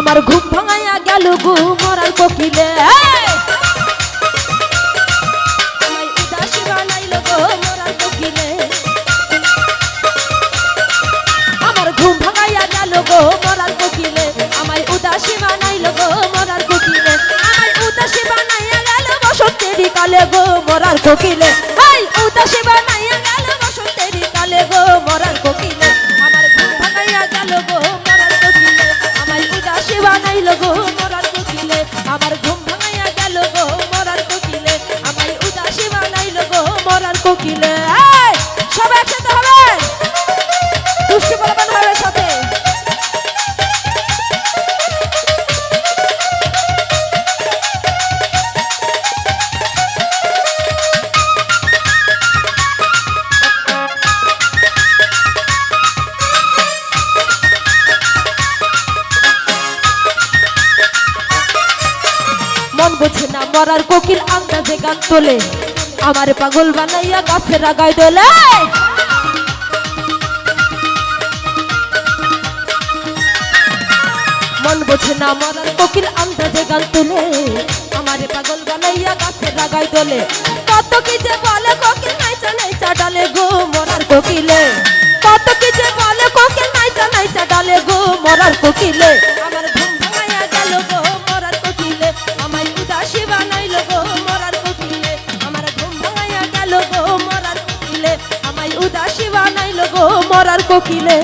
আমার ঘুম ভাঙাইয়া গেল গো মরার কোকিলে। আমার ঘুম ভাঙাইয়া গেল গো মরার কোকিলে। কোকিলে। আমায় উদাসী বানাইয়া গেল বসন্তেরই কালে গো মরার কোকিলে। আমার ঘুম ভাঙাইয়া গেল গো গো মরার কোকিল আন্দাজে গান তোলে। আমারে পাগল বানাইয়া গাছের আগায় দোলে মন বোঝে না মরার কোকিল আন্দাজে গান তোলে। আমারে পাগল বানাইয়া গাছের আগায় দোলে কত কি যে বলে কোকিল নাইচা নাইচা ডালে গো মরার কোকিলে। কত কি যে বলে কোকিল নাইচা নাইচা ডালে গো মরার কোকিলে। কোকিলে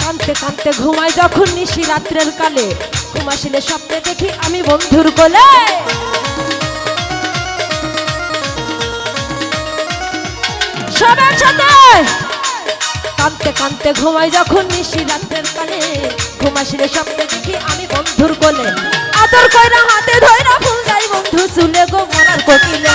কানতে কানতে ঘুমাই যখন নিশি রাত্রের কালে। ঘুমাসিলে স্বপ্নে দেখি আমি বন্ধুর কোলে। সবার সাথে কানতে কানতে ঘুমাই যখন নিশি রাত্রের কালে। ঘুমাসিলে স্বপ্নে দেখি আমি বন্ধুর কোলে। আদর কইরা হাতে ধইরা ফুল দাই বন্ধু চুলে গো মরার কোকিলে।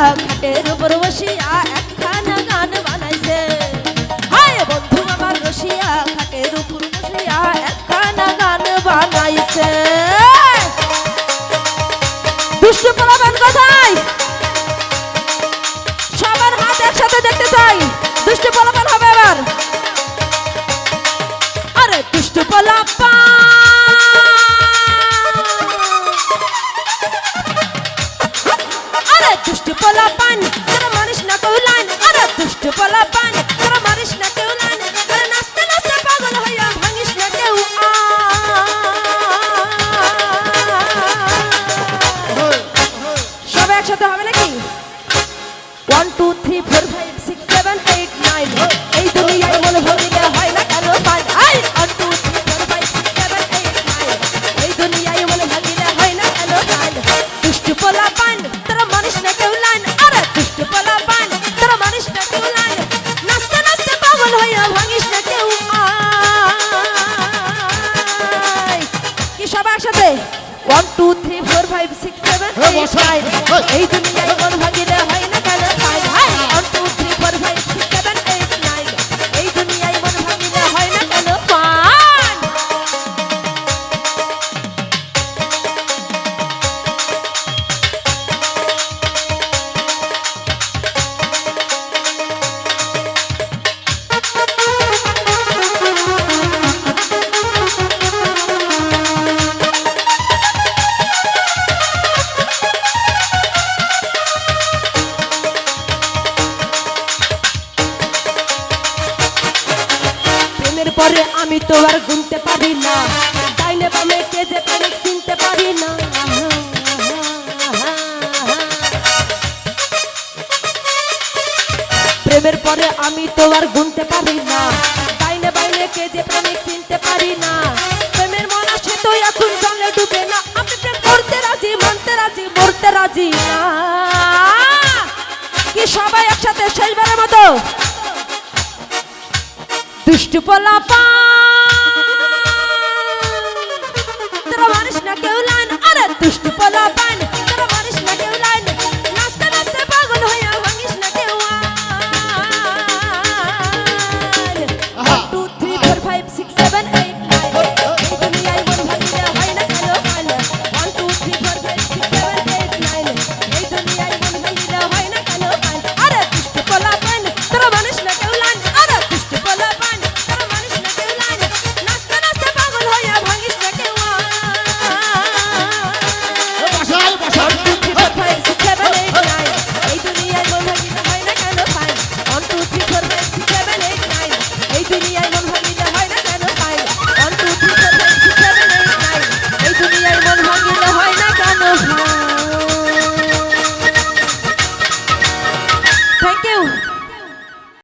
খাটের উপর পোলা পান যারা মানুষ না কইলান আর দুষ্ট পোলা পায় এই দুনিয়ায় মন ভাঙিলে হয় পরে আমি তো আর গুনতে পারি না। ডাইনে বামে কে যে পারে চিনতে পারি না। প্রেমের পরে আমি তো আর গুনতে পারি না। ডাইনে বাইনে কে যে প্রেমিক চিনতে পারি না। প্রেমের মনে সে তো এখন জলে ডুবে না। আমি প্রেম করতে রাজি, মানতে রাজি, মরতে রাজি না। কি সবাই একসাথে শেষবারের মতো? দুষ্টু পোলা পা মানুষ না কেউ লান আরে দুষ্টু পোলা